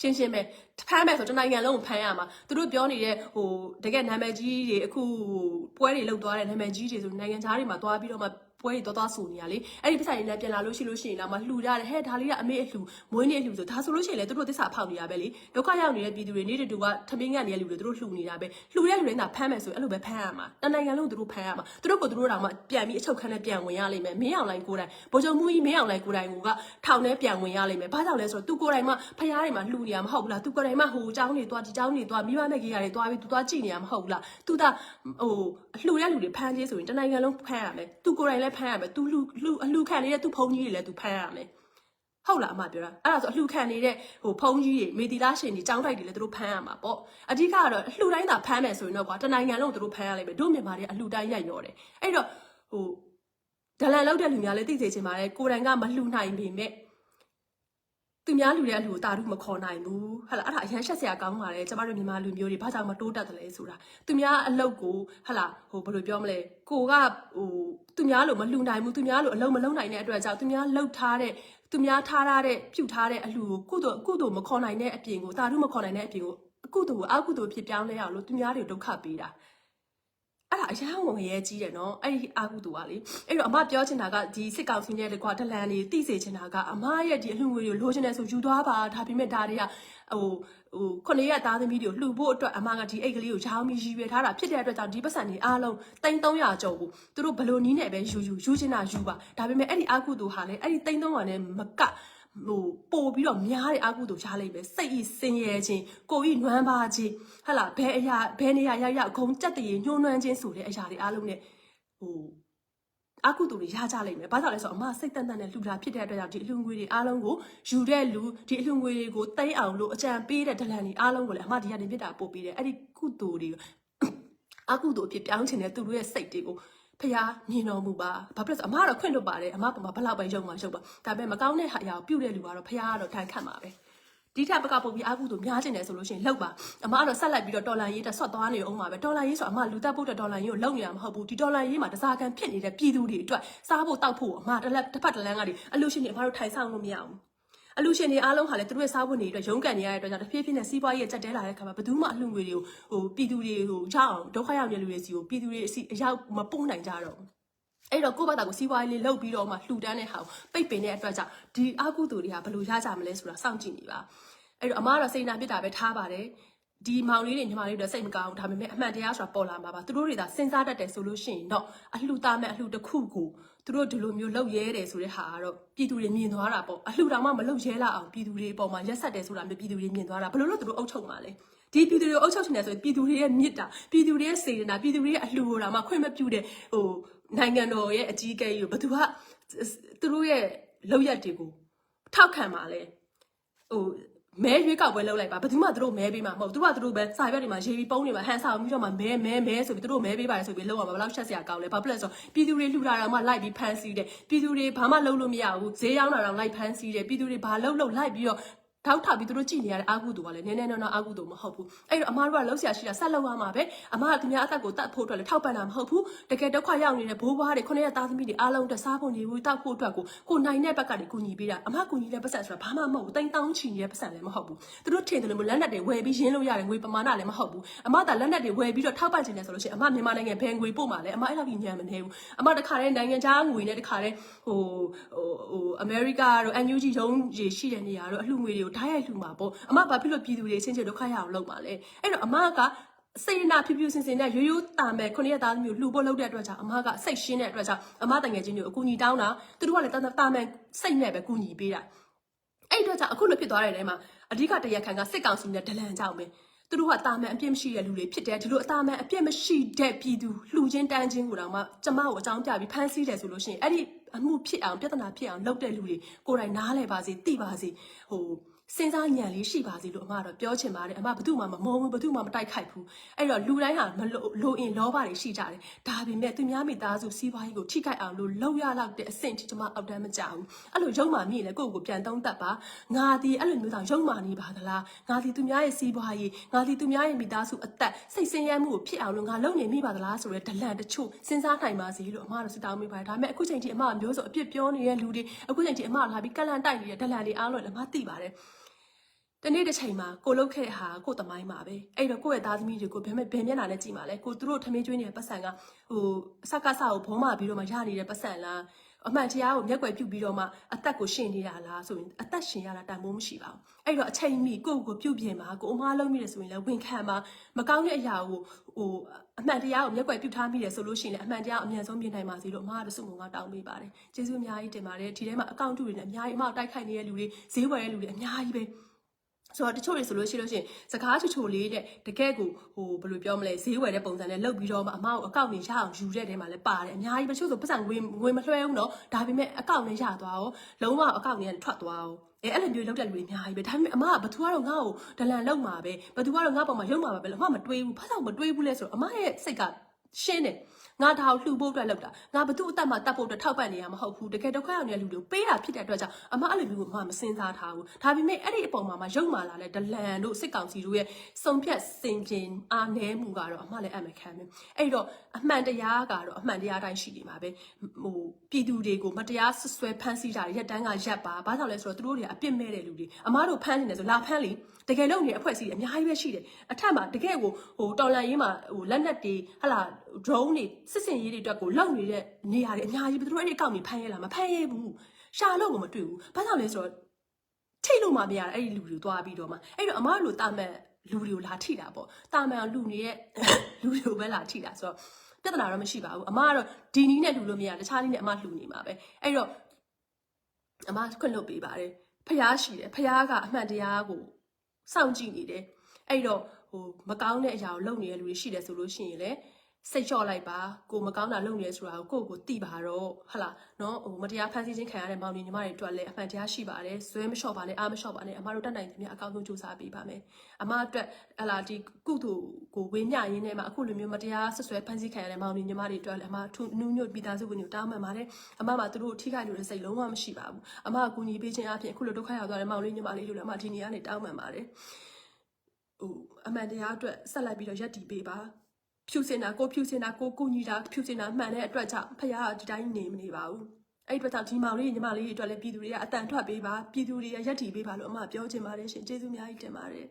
ရှင်းရှင်းပဲဖမ်းမယ်ဆိုတနိုင်ငံလုံးကိုဖမ်းရမှာသူတို့ပြောနေတဲ့ဟိုတကယ်နာမည်ကြီးတွေအခုပွဲတွေလောက်သွားတဲ့နာမည်ကြီးတွေဆိုနိုင်ငံခြားတွေမှာသွားပြီးတော့မှ ပွဲတွေသွားသွားဆိုနေရလေအဲ့ဒီပစ္စည်းတွေနဲ့ပြန်လာလို့ရှိလို့ရှိရင်တော့မှလှူကြတယ်ဟဲ့ဒါလေးကအမေအလှူမွေးနေ့အလှူဆိုဒါဆိုလို့ရှိရင်လေသူတို့သစ္စာဖောက်နေရပဲလေဒုက္ခရောက်နေတဲ့ပြည်သူတွေနေ့တူကထမင်းငတ်နေတဲ့လူတွေသူတို့လှူနေတာပဲလှူတဲ့လူတွေသာဖမ်းမယ်ဆိုရင်အဲ့လိုပဲဖမ်းရမှာတနိုင်ငံလုံးသူတို့ဖမ်းရမှာသူတို့ကိုသူတို့တောင်မှပြန်ပြီးအချုပ်ခန်းနဲ့ပြန်ဝင်ရလိမ့်မယ်မင်းအောင်လိုင်းကိုယ်တိုင်ဗိုလ်ချုပ်မှုကြီးမင်းအောင်လိုင်းကိုယ်တိုင်ကထောင်ထဲပြန်ဝင်ရလိမ့်မယ်ဘာကြောင့်လဲဆိုတော့သူကိုယ်တိုင်မှဖရားတွေမှာလှူနေရမဟုတ်ဘူးလားသူကိုယ်တိုင်မှဟိုအကြောင်းတွေသွားဒီအကြောင်းတွေသွားမိဘမဲ့ကြီးရတယ်သွားပြီးသူသွားကြည့်နေရမဟုတ်ဘူးလားသူသာဟိုလှူတဲ့လူတွေဖမ်းခြင်းဆိုရင်တနိုင်ငံလုံးဖမ်းရမယ်သူကိုယ်တိုင်လည်းဖမ်းရမယ်သူလှူလှူအလှူခံနေတဲ့သူဖုန်းကြီးတွေလည်းသူဖမ်းရမယ်ဟုတ်လားအမပြောတာအဲ့ဒါဆိုအလှခံနေတဲ့ဟိုဖုန်းကြီးတွေမေတီလာရှင်တွေចောင်းတိုက်တွေလည်းသူတို့ဖမ်းရမှာပေါ့အဓိကကတော့အလှတိုင်းသာဖမ်းမယ်ဆိုရင်တော့ကွာတနိုင်ငံလုံးသူတို့ဖမ်းရလိမ့်မယ်တို့မြန်မာတွေအလှတိုင်းရိုက်ရောတယ်အဲ့တော့ဟိုဒလန်လောက်တဲ့လူများလည်းသိစေချင်ပါတယ်ကိုယ်တိုင်ကမလှနိုင်ပေမဲ့ သူများလူတဲ့အလူကိုတာရုမခေါ်နိုင်ဘူးဟဟလာအဲ့ဒါအရန်ရှက်စရာကောင်းပါတယ်ကျမတို့မြန်မာလူမျိုးတွေဘာကြောင့်မတိုးတက်တယ်လဲဆိုတာသူများအလုပ်ကိုဟဟလာဟိုဘယ်လိုပြောမလဲကိုကဟိုသူများလို့မလှနိုင်ဘူးသူများလို့အလုပ်မလုပ်နိုင်တဲ့အတွက်ကြောင့်သူများလှုပ်ထားတဲ့သူများထားထားတဲ့ပြုတ်ထားတဲ့အလူကိုကုသိုလ်ကုသိုလ်မခေါ်နိုင်တဲ့အပြင်ကိုတာရုမခေါ်နိုင်တဲ့အပြင်ကိုအကုသိုလ်ကိုအကုသိုလ်ဖြစ်ပြောင်းလဲအောင်လို့သူများတွေဒုက္ခပေးတာ အဲ့ဒါအရန်ဝင်ရဲကြီးတယ်နော်အဲ့ဒီအာကုတူကလေအဲ့တော့အမပြောချင်တာကဒီစစ်ကောင်စီနဲ့တကွာဒလန်တွေတိစေချင်တာကအမရဲ့ဒီအလှငွေတွေကိုလိုချင်တယ်ဆိုယူသွားပါဒါပေမဲ့ဒါတွေကဟိုဟိုခုနှစ်ရက်သားသမီးတွေကိုလှူဖို့အတွက်အမကဒီအိတ်ကလေးကိုရောင်းပြီးရည်ရွယ်ထားတာဖြစ်တဲ့အတွက်ကြောင့်ဒီပတ်စံတွေအားလုံးတိန်300ကျော်ကိုသူတို့ဘလို့နီးနဲ့ပဲယူယူယူချင်တာယူပါဒါပေမဲ့အဲ့ဒီအာကုတူဟာလေအဲ့ဒီတိန်300နဲ့မက ဟိုပို့ပြီးတော့များတဲ့အကုသို့ရှားလိုက်ပဲစိတ်ဤစင်ရဲခြင်းကိုဤနွမ်းပါခြင်းဟလာဘဲအရာဘဲနေရရရဂုံကြက်တရေညှိုးနှွမ်းခြင်းဆိုတဲ့အရာတွေအားလုံး ਨੇ ဟိုအကုသိုလ်တွေရကြလိမ့်မယ်။ဘာကြောင့်လဲဆိုတော့အမစိတ်တန်တန်နဲ့လှူတာဖြစ်တဲ့အတွက်ကြောင့်ဒီအလှငွေတွေအားလုံးကိုယူတဲ့လူဒီအလှငွေတွေကိုတိမ့်အောင်လို့အကြံပေးတဲ့ဒလန်တွေအားလုံးကိုလည်းအမဒီကနေပြစ်တာပို့ပေးတယ်။အဲ့ဒီကုသိုလ်တွေအကုသိုလ်အဖြစ်ပြောင်းချင်တဲ့သူတို့ရဲ့စိတ်တွေကို ဖះမြင်တော်မူပါဘာဖြစ်လို့အမကတော့ခွင့်လွတ်ပါတယ်အမကမှဘလောက်ပဲရုံမှရုံပါဒါပေမဲ့မကောင်းတဲ့ဟာအရာကိုပြုတ်တဲ့လူကတော့ဖះကတော့ထိုင်ခတ်မှာပဲဒီထက်ပကပုံပြီးအာကုတို့များကျင်တယ်ဆိုလို့ရှိရင်လောက်ပါအမကတော့ဆက်လက်ပြီးတော့ဒေါ်လာရေးတက်ဆွတ်သွားနေအောင်ပါပဲဒေါ်လာရေးဆိုအမလူတက်ဖို့ဒေါ်လာရေးကိုလုံနေတာမဟုတ်ဘူးဒီဒေါ်လာရေးမှာတစားကန်ဖြစ်နေတဲ့ပြည်သူတွေအတွက်စားဖို့တောက်ဖို့အမတစ်လက်တစ်ဖက်တစ်လမ်းကနေအလူရှင်တွေအမတို့ထိုင်ဆောင်လို့မရဘူး အလူရှင်တွေအားလုံးဟာလည်းသူတို့ရဲ့စားဝတ်နေအတွက်ရုန်းကန်နေရတဲ့အတွက်ကြောင့်တစ်ဖြည်းဖြည်းနဲ့စီးပွားရေးရဲ့ကြက်တဲလာတဲ့ခါမှာဘယ်သူမှအလှငွေတွေကိုဟိုပြည်သူတွေကိုချအောင်ဒုက္ခရောက်နေလူတွေစီကိုပြည်သူတွေအစီအရောက်မပို့နိုင်ကြတော့ဘူးအဲ့တော့ကိုယ့်ဘာသာကိုစီးပွားရေးလေးလုပ်ပြီးတော့မှလှူဒန်းတဲ့ဟာကိုပိတ်ပင်တဲ့အတွက်ကြောင့်ဒီအကုသိုလ်တွေကဘယ်လိုရကြမလဲဆိုတာစောင့်ကြည့်နေပါအဲ့တော့အမားကတော့စိတ်နာပြစ်တာပဲထားပါတယ်ဒီမောင်လေးတွေညီမလေးတွေစိတ်မကောင်းဘူးဒါပေမဲ့အမှန်တရားဆိုတာပေါ်လာမှာပါသူတို့တွေသာစဉ်းစားတတ်တယ်ဆိုလို့ရှိရင်တော့အလှူသားမဲ့အလှူတစ်ခုကို သူတို့ဒီလိုမျိုးလှုပ်ရဲတယ်ဆိုတဲ့ဟာကတော့ပြည်သူတွေမြင်သွားတာပေါ့အလှူတောင်မှမလှုပ်ရဲလာအောင်ပြည်သူတွေအပေါ်မှာရက်ဆက်တယ်ဆိုတာမျိုးပြည်သူတွေမြင်သွားတာဘယ်လိုလို့သူတို့အုပ်ချုပ်မှာလဲဒီပြည်သူတွေအုပ်ချုပ်နေတယ်ဆိုရင်ပြည်သူတွေရဲ့မြစ်တာပြည်သူတွေရဲ့စေတနာပြည်သူတွေရဲ့အလှူတော်မှာခွင့်မပြုတဲ့ဟိုနိုင်ငံတော်ရဲ့အကြီးအကဲကြီးကိုဘယ်သူကသူတို့ရဲ့လောက်ရက်တွေကိုထောက်ခံပါလဲဟို မဲရွေးကောက်ပွဲလုပ်လိုက်ပါဘယ်သူမှသူတို့မဲပေးမှာမဟုတ်သူတို့ကသူတို့ပဲစာရွက်တွေမှာရေးပြီးပုံးတွေမှာဟန်ဆောင်ပြီးတော့မှမဲမဲမဲဆိုပြီးသူတို့မဲပေးပါတယ်ဆိုပြီးလောက်အောင်ဘယ်လောက်ချက်စရာကောင်းလဲဘာဖြစ်လဲဆိုပြည်သူတွေလှူတာတော့မှလိုက်ပြီးဖမ်းဆီးတယ်ပြည်သူတွေဘာမှလုပ်လို့မရဘူးဈေးရောက်တာတော့လိုက်ဖမ်းဆီးတယ်ပြည်သူတွေဘာလုပ်လို့လိုက်ပြီးတော့ ထောက်ထောက်ပြီးသူတို့ကြည်နေရတဲ့အာကုတူကလည်းနည်းနည်းနော်နော်အာကုတူမဟုတ်ဘူးအဲ့တော့အမားတို့ကလှုပ်ရှားရှိတာဆက်လှုပ်ရမှာပဲအမားကသူများအသက်ကိုတတ်ဖို့အတွက်လည်းထောက်ပံ့တာမဟုတ်ဘူးတကယ်ဒုက္ခရောက်နေတဲ့ဘိုးဘွားတွေခုနှစ်ရက်သားသမီးတွေအားလုံးအတွက်စားဖို့နေဖို့တောက်ဖို့အတွက်ကိုကိုနိုင်တဲ့ဘက်ကနေကူညီပေးတာအမားကူညီတဲ့ပတ်စံဆိုတာဘာမှမဟုတ်ဘူးတိမ်တောင်းချီနေတဲ့ပတ်စံလည်းမဟုတ်ဘူးသူတို့ထင်တယ်လို့လက်နက်တွေဝယ်ပြီးရင်းလို့ရတယ်ငွေပမာဏလည်းမဟုတ်ဘူးအမားကလက်နက်တွေဝယ်ပြီးတော့ထောက်ပံ့ခြင်းတယ်ဆိုလို့ရှိရင်အမားမြန်မာနိုင်ငံဘယ်ငွေပို့မှာလဲအမားအဲ့လိုကြီးညံမနေဘူးအမားတခါတည်းနိုင်ငံခြားငွေနဲ့တခါတည်းဟိုဟိုဟိုအမေရိကတို့ NUG ရုံးကြီးရှိတဲ့နေရာတို့အလှငွေတွေကိုဓာတ်ရိုက်လှူမှာပေါ့အမဘာဖြစ်လို့ပြည်သူတွေချင်းချင်းဒုက္ခရအောင်လုပ်ပါလဲအဲ့တော့အမကစိတ်နာဖြူဖြူစင်စင်နဲ့ရိုးရိုးတာမဲ့ခုနှစ်ရက်သားသမီးကိုလှူဖို့လုပ်တဲ့အတွက်ကြောင့်အမကစိတ်ရှင်းတဲ့အတွက်ကြောင့်အမတငယ်ချင်းတွေကိုအကူအညီတောင်းတာသူတို့ကလည်းတာတာမဲ့စိတ်နဲ့ပဲကူညီပေးတာအဲ့အတွက်ကြောင့်အခုလိုဖြစ်သွားတဲ့နေရာမှာအဓိကတရက်ခံကစစ်ကောင်စီနဲ့ဒလန်ကြောင့်ပဲသူတို့ကတာမန်အပြစ်မရှိတဲ့လူတွေဖြစ်တယ်ဒီလိုအတာမန်အပြစ်မရှိတဲ့ပြည်သူလှူချင်းတန်းချင်းကိုတော့မှကျမကိုအကြောင်းပြပြီးဖမ်းဆီးတယ်ဆိုလို့ရှိရင်အဲ့ဒီအမှုဖြစ်အောင်ပြဿနာဖြစ်အောင်လုပ်တဲ့လူတွေကိုယ်တိုင်နားလဲပါစေသိပါစေဟို စဉ်းစားဉာဏ်လေးရှိပါစေလို့အမကတော့ပြောချင်ပါတယ်အမဘသူမှမမုန်းဘူးဘသူမှမတိုက်ခိုက်ဘူးအဲ့တော့လူတိုင်းဟာမလိုလိုအင်လောဘတွေရှိကြတယ်ဒါပေမဲ့သူများမိသားစုစီးပွားရေးကိုထိခိုက်အောင်လို့လောက်ရလောက်တဲ့အဆင့်ထိကျွန်မအောက်တန်းမကြဘူးအဲ့လိုရုံမာမိလေကိုယ့်ကိုပြန်သုံးတတ်ပါငါဒီအဲ့လိုမျိုးတောင်ရုံမာနေပါသလားငါဒီသူများရဲ့စီးပွားရေးငါဒီသူများရဲ့မိသားစုအသက်စိတ်ဆင်းရဲမှုကိုဖြစ်အောင်လို့ငါလုပ်နေမိပါသလားဆိုရဲဒလန်တချို့စဉ်းစားနိုင်ပါစေလို့အမကတော့စတောင်းမိပါတယ်ဒါပေမဲ့အခုချိန်ထိအမကမျိုးစုံအပြစ်ပြောနေတဲ့လူတွေအခုချိန်ထိအမကလာပြီးကလန်တိုက်နေတဲ့ဒလန်တွေအားလုံးလည်းအမသိပါတယ် တနေ့တစ်ချိန်မှာကိုလုတ်ခဲ့တဲ့ဟာကိုတမိုင်းမှာပဲအဲ့တော့ကိုယ့်ရဲ့သားသမီးတွေကိုဘယ်မဲ့ဘယ်မျက်နှာနဲ့ကြည့်မှာလဲကိုသူတို့ထမင်းကျွေးနေတဲ့ပတ်စံကဟိုအဆက်ကဆကိုဘုံမာပြီးတော့မှရနေတဲ့ပတ်စံလားအမှန်တရားကိုမျက်ကွယ်ပြုတ်ပြီးတော့မှအသက်ကိုရှင်နေတာလားဆိုရင်အသက်ရှင်ရတာတန်ဖိုးမရှိပါဘူးအဲ့တော့အချိန်မီကိုယ့်ကိုပြုတ်ပြင်မှာကိုအမားလုံးမိတယ်ဆိုရင်လည်းဝင်ခံမှာမကောင်းတဲ့အရာကိုဟိုအမှန်တရားကိုမျက်ကွယ်ပြုတ်ထားမိတယ်ဆိုလို့ရှိရင်လည်းအမှန်တရားကိုအမြန်ဆုံးပြင်နိုင်ပါစေလို့အမားကတော့စုံမုံကတောင်းပေးပါတယ်ကျေးဇူးအများကြီးတင်ပါတယ်ဒီထဲမှာအကောင့်တူတွေနဲ့အများကြီးအမတိုက်ခိုက်နေတဲ့လူတွေဈေးဝယ်တဲ့လူတွေအများကြီးပဲ ဆိုတော့တချို့တွေဆိုလို့ရှိလို့ရှိရင်စကားချိုချိုလေးတဲ့တကယ်ကိုဟိုဘယ်လိုပြောမလဲဈေးဝယ်တဲ့ပုံစံနဲ့လုပ်ပြီးတော့မှအမကိုအကောင့်နေရအောင်ယူတဲ့တဲမှာလည်းပါတယ်အများကြီးပဲတချို့ဆိုပတ်စံငွေငွေမလွှဲဘူးเนาะဒါပေမဲ့အကောင့်နဲ့ရသွားရောလုံးဝအကောင့်နဲ့ထွက်သွားရောအဲအဲ့လိုမျိုးလုပ်တဲ့လူတွေအများကြီးပဲဒါပေမဲ့အမကဘသူကတော့ငါ့ကိုဒလန်လောက်မှာပဲဘသူကတော့ငါ့ပေါ်မှာရုံမှာပဲလို့အမမတွေးဘူးဘာလို့မတွေးဘူးလဲဆိုတော့အမရဲ့စိတ်က ရှင်းတယ်ငါဒါကိုလှူဖို့အတွက်လုပ်တာငါဘသူအသက်မှာတတ်ဖို့အတွက်ထောက်ပံ့နေရမှာမဟုတ်ဘူးတကယ်ဒုက္ခရောက်နေတဲ့လူတွေကိုပေးတာဖြစ်တဲ့အတွက်ကြောင့်အမအဲ့လိုမျိုးကိုအမမစင်စားထားဘူးဒါပေမဲ့အဲ့ဒီအပေါ်မှာမှရုံမာလာတဲ့ဒလန်တို့စစ်ကောင်စီတို့ရဲ့စုံဖြတ်စင်ကျင်အားနည်းမှုကတော့အမလည်းအမခံပဲအဲ့တော့အမှန်တရားကတော့အမှန်တရားတိုင်းရှိနေမှာပဲဟိုပြည်သူတွေကိုမတရားဆွဆွဲဖမ်းဆီးတာရက်တန်းကရက်ပါဘာကြောင့်လဲဆိုတော့သူတို့တွေကအပြစ်မဲ့တဲ့လူတွေအမတို့ဖမ်းနေတယ်ဆိုလာဖမ်းလေတကယ်လို့နေအဖွဲ့အစည်းတွေအများကြီးပဲရှိတယ်အထက်မှာတကယ်ကိုဟိုတော်လန်ရေးမှာဟိုလက်နက်တွေဟလာ drone တွေစစ်စင်ရေးတွေအတွက်ကိုလောက်နေတဲ့နေရာတွေအများကြီးပဲသူတို့အဲ့ဒီအကောင့်တွေဖမ်းရဲလားမဖမ်းရဲဘူးရှာလို့ကိုမတွေ့ဘူးဘာကြောင့်လဲဆိုတော့ထိတ်လို့မှမရအဲ့ဒီလူတွေကိုသွားပြီးတော့မှအဲ့တော့အမတို့တာမန်လူတွေကိုလာထိတာပေါ့တာမန်လူနေတဲ့လူတွေကိုပဲလာထိတာဆိုတော့ပြဿနာတော့မရှိပါဘူးအမကတော့ဒီနီးနဲ့လူလို့မရတခြားနီးနဲ့အမလှူနေမှာပဲအဲ့တော့အမခွင့်လွတ်ပေးပါတယ်ဖျားရှိတယ်ဖျားကအမှန်တရားကိုစောင့်ကြည့်နေတယ်အဲ့တော့ဟိုမကောင်းတဲ့အရာကိုလုပ်နေတဲ့လူတွေရှိတယ်ဆိုလို့ရှိရင်လည်း စိတ်လျှော့လိုက်ပါကိုမကောင်းတာလုပ်နေရဆိုတာကိုကိုယ့်ကိုသိပါတော့ဟဟလာနော်ဟိုမတရားဖန်ဆီးခြင်းခံရတဲ့မောင်နှညီမတွေအတွက်လည်းအမှန်တရားရှိပါတယ်ဇွဲမလျှော့ပါနဲ့အားမလျှော့ပါနဲ့အမတို့တက်နိုင်သမျှအကောင်းဆုံးကြိုးစားပေးပါမယ်အမအတွက်ဟလာဒီကုသိုလ်ကိုဝေမျှရင်းနဲ့မှအခုလိုမျိုးမတရားဆွဆွဲဖန်ဆီးခံရတဲ့မောင်နှညီမတွေအတွက်လည်းအမထူးနူးညွတ်မိသားစုဝင်တွေတောင်းပန်ပါတယ်အမမှာသူတို့ထိခိုက်လို့တဲ့စိတ်လုံးဝမရှိပါဘူးအမကကူညီပေးခြင်းအပြင်အခုလိုဒုက္ခရောက်သွားတဲ့မောင်လေးညီမလေးတို့လည်းအမဒီနေရာနေတောင်းပန်ပါတယ်ဟိုအမှန်တရားအတွက်ဆက်လိုက်ပြီးတော့ရက်တည်ပေးပါ ဖြူစင်တာကိုဖြူစင်တာကိုကုညီတာဖြူစင်တာမှန်တဲ့အတွက်ကြောင့်ဖခင်ကဒီတိုင်းနေမနေပါဘူးအဲ့ဒီအတွက်ကြောင့်ဒီမောင်လေးညီမလေးတွေအတွက်လည်းပြည်သူတွေကအတန်ထွက်ပေးပါပြည်သူတွေကရက်တည်ပေးပါလို့အမပြောချင်ပါတယ်ရှင်ကျေးဇူးအများကြီးတင်ပါတယ်